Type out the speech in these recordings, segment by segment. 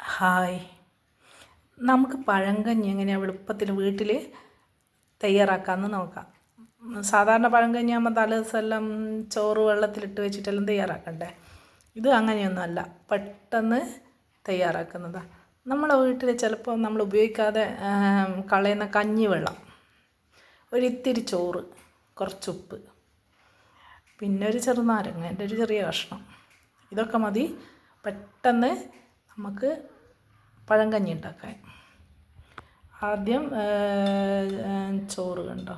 Hi. നമുക്ക് പഴങ്കഞ്ഞി എങ്ങനെയാണ് എളുപ്പത്തിൽ വീട്ടിൽ തയ്യാറാക്കാമെന്ന് നോക്കാം. സാധാരണ പഴങ്കഞ്ഞി ആകുമ്പോൾ തലേദിവസമെല്ലാം ചോറ് വെള്ളത്തിലിട്ട് വെച്ചിട്ടെല്ലാം തയ്യാറാക്കണ്ടേ? ഇത് അങ്ങനെയൊന്നുമല്ല. പെട്ടെന്ന് തയ്യാറാക്കുന്നതാണ് നമ്മളെ വീട്ടിൽ ചിലപ്പോൾ നമ്മൾ ഉപയോഗിക്കാതെ കളയുന്ന കഞ്ഞിവെള്ളം. ഒരിത്തിരി ചോറ് കുറച്ചുപ്പ് പിന്നെ ഒരു ചെറുനാരങ്ങ എന്റെ ഒരു ചെറിയ കഷ്ണം. ഇതൊക്കെ മതി. പെട്ടെന്ന് നമുക്ക് പഴങ്കഞ്ഞി ഉണ്ടാക്കാൻ. ആദ്യം ചോറ് കണ്ടോ?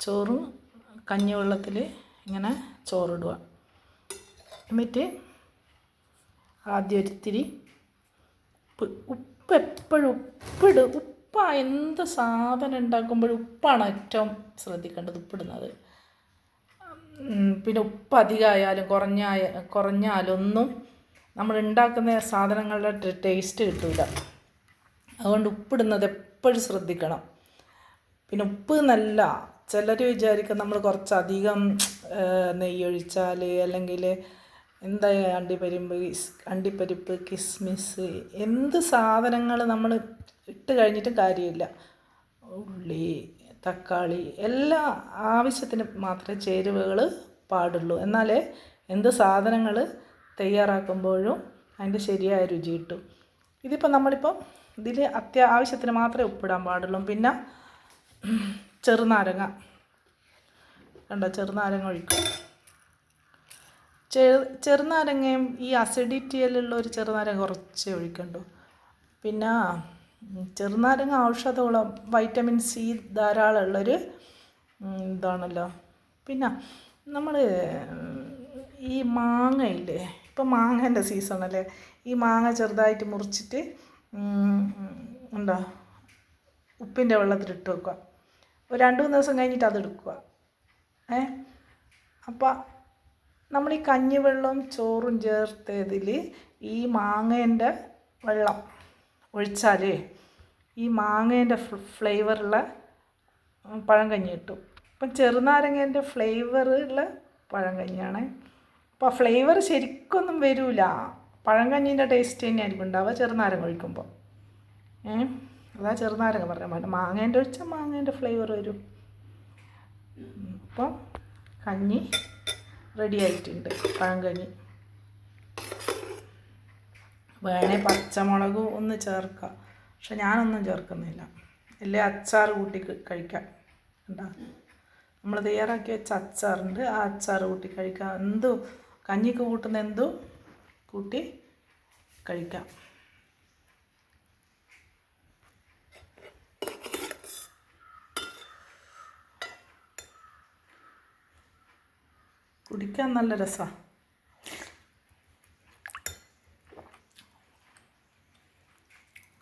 ചോറും കഞ്ഞിവെള്ളത്തിൽ ഇങ്ങനെ ചോറിടുക. എന്നിട്ട് ആദ്യം ഒരിത്തിരി ഉപ്പ് എപ്പോഴും ഉപ്പിട്. ഉപ്പ എന്ത് സാധനം ഉണ്ടാക്കുമ്പോഴും ഉപ്പാണ് ഏറ്റവും ശ്രദ്ധിക്കേണ്ടത് ഉപ്പിടുന്നത്. പിന്നെ ഉപ്പ് അധികമായാലും കുറഞ്ഞായ കുറഞ്ഞാലൊന്നും നമ്മൾ ഉണ്ടാക്കുന്ന സാധനങ്ങളുടെ ടേസ്റ്റ് കിട്ടില്ല അതുകൊണ്ട് ഉപ്പിടുന്നത് എപ്പോഴും ശ്രദ്ധിക്കണം. പിന്നെ ഉപ്പ് നല്ല ചിലർ വിചാരിക്കും നമ്മൾ കുറച്ചധികം നെയ്യൊഴിച്ചാൽ അല്ലെങ്കിൽ എന്താ അണ്ടിപ്പരിമ്പ് അണ്ടിപ്പരിപ്പ് കിസ്മിസ് എന്ത് സാധനങ്ങൾ നമ്മൾ ഇട്ട് കഴിഞ്ഞിട്ട് കാര്യമില്ല. ഉള്ളി തക്കാളി എല്ലാ ആവശ്യത്തിന് മാത്രമേ ചേരുവകൾ പാടുള്ളൂ. എന്നാലേ എന്ത് സാധനങ്ങൾ തയ്യാറാക്കുമ്പോഴും അതിന്റെ ശരിയായ രുചി കിട്ടും. ഇതിപ്പോൾ നമ്മളിപ്പോൾ ഇതിൽ അത്യാവശ്യത്തിന് മാത്രമേ ഉപ്പിടാൻ പാടുള്ളൂ. പിന്നെ ചെറുനാരങ്ങ. കണ്ടോ? ചെറുനാരങ്ങ ഒഴിക്കും. ചെറു ചെറുനാരങ്ങയും ഈ അസിഡിറ്റിയിലുള്ള ഒരു ചെറുനാരങ്ങ കുറച്ചേ ഒഴിക്കണ്ടു. പിന്നെ ചെറുനാരങ്ങ ഔഷധമുള്ള വൈറ്റമിൻ സി ധാരാളമുള്ളൊരു ഇതാണല്ലോ. പിന്നെ നമ്മൾ ഈ മാങ്ങയില്ലേ? ഇപ്പം മാങ്ങേന്റെ സീസണല്ലേ? ഈ മാങ്ങ ചെറുതായിട്ട് മുറിച്ചിട്ട് എന്താ ഉപ്പിന്റെ വെള്ളത്തിലിട്ട് വെക്കുക. ഒരു രണ്ട് മൂന്ന് ദിവസം കഴിഞ്ഞിട്ട് അതെടുക്കുക. ഏ? അപ്പം നമ്മൾ ഈ കഞ്ഞിവെള്ളവും ചോറും ചേർത്തതിൽ ഈ മാങ്ങേന്റെ വെള്ളം ഒഴിച്ചാലേ ഈ മാങ്ങേന്റെ ഫ്ലേവറുള്ള പഴം കഞ്ഞി കിട്ടും. അപ്പം ചെറുനാരങ്ങേന്റെ ഫ്ലേവറുള്ള പഴങ്കഞ്ഞിയാണ് അപ്പോൾ ഫ്ലേവർ ശരിക്കൊന്നും വരില്ല പഴങ്കഞ്ഞീന്റെ ടേസ്റ്റ് തന്നെയായിരിക്കും ഉണ്ടാവുക ചെറുനാരം കഴിക്കുമ്പോൾ ഏ? അതാ ചെറുനാരങ്ങ പറഞ്ഞാൽ മതി മാങ്ങേന്റെ ഒഴിച്ചാൽ മാങ്ങേന്റെ ഫ്ലേവർ വരും. അപ്പോൾ കഞ്ഞി റെഡി ആയിട്ടുണ്ട് പഴങ്കഞ്ഞി. വേണേ പച്ചമുളകും ഒന്ന് ചേർക്കാം പക്ഷെ ഞാനൊന്നും ചേർക്കുന്നില്ല. അല്ലേ അച്ചാർ കൂട്ടി കഴിക്കാം. ഉണ്ടാ നമ്മൾ തയ്യാറാക്കി വെച്ച അച്ചാറുണ്ട്. ആ അച്ചാർ കൂട്ടി കഴിക്കാം. എന്തു കഞ്ഞിക്ക് കൂട്ടുന്ന എന്തും കൂട്ടി കഴിക്കാം. കുടിക്കാൻ നല്ല രസമാണ്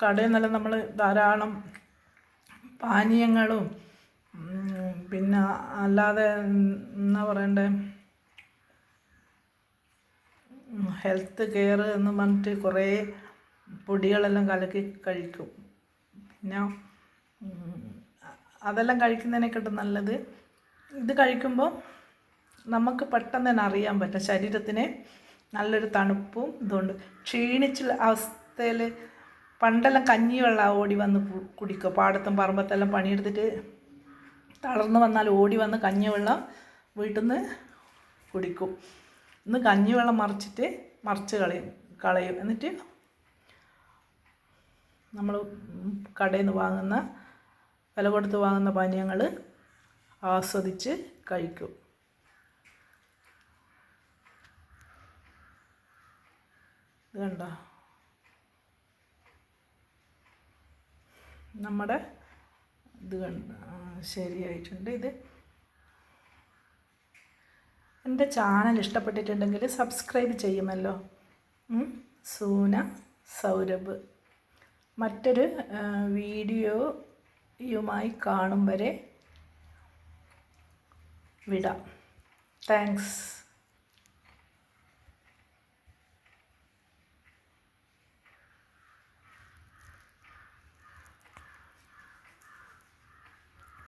കടയിൽ നല്ല നമ്മൾ ധാരാളം പാനീയങ്ങളും പിന്നെ അല്ലാതെ എന്നാ പറയണ്ടേ? ഹെൽത്ത് കെയർ എന്ന് പറഞ്ഞിട്ട് കുറേ പൊടികളെല്ലാം കലക്കി കഴിക്കും. പിന്നെ അതെല്ലാം കഴിക്കുന്നതിനെക്കാട്ടും നല്ലത് ഇത് കഴിക്കുമ്പോൾ നമുക്ക് പെട്ടെന്ന് തന്നെ അറിയാൻ പറ്റും. ശരീരത്തിന് നല്ലൊരു തണുപ്പും ഇതുണ്ട്. ക്ഷീണിച്ചുള്ള അവസ്ഥയിൽ പണ്ടെല്ലാം കഞ്ഞിവെള്ളം ഓടി വന്ന് കുടിക്കുക പാടത്തും പറമ്പത്തെല്ലാം പണിയെടുത്തിട്ട് തളർന്നു വന്നാൽ ഓടി വന്ന് കഞ്ഞിവെള്ളം വീട്ടിൽ നിന്ന് കുടിക്കും. ഇന്ന് കഞ്ഞിവെള്ളം മറിച്ചിട്ട് മറിച്ച് കളയും കളയും. എന്നിട്ട് നമ്മൾ കടയിൽ നിന്ന് വാങ്ങുന്ന വില കൊടുത്ത് വാങ്ങുന്ന പാനീയങ്ങൾ ആസ്വദിച്ച് കഴിക്കും. ഇത് കണ്ടോ? നമ്മുടെ ഇത് കണ്ട? ശരിയായിട്ടുണ്ട് ഇത്. എന്റെ ചാനൽ ഇഷ്ടപ്പെട്ടിട്ടുണ്ടെങ്കിൽ സബ്സ്ക്രൈബ് ചെയ്യുമല്ലോ. സൂന സൗരഭ്. മറ്റൊരു വീഡിയോയുമായി കാണും വരെ വിടാം. താങ്ക്സ്.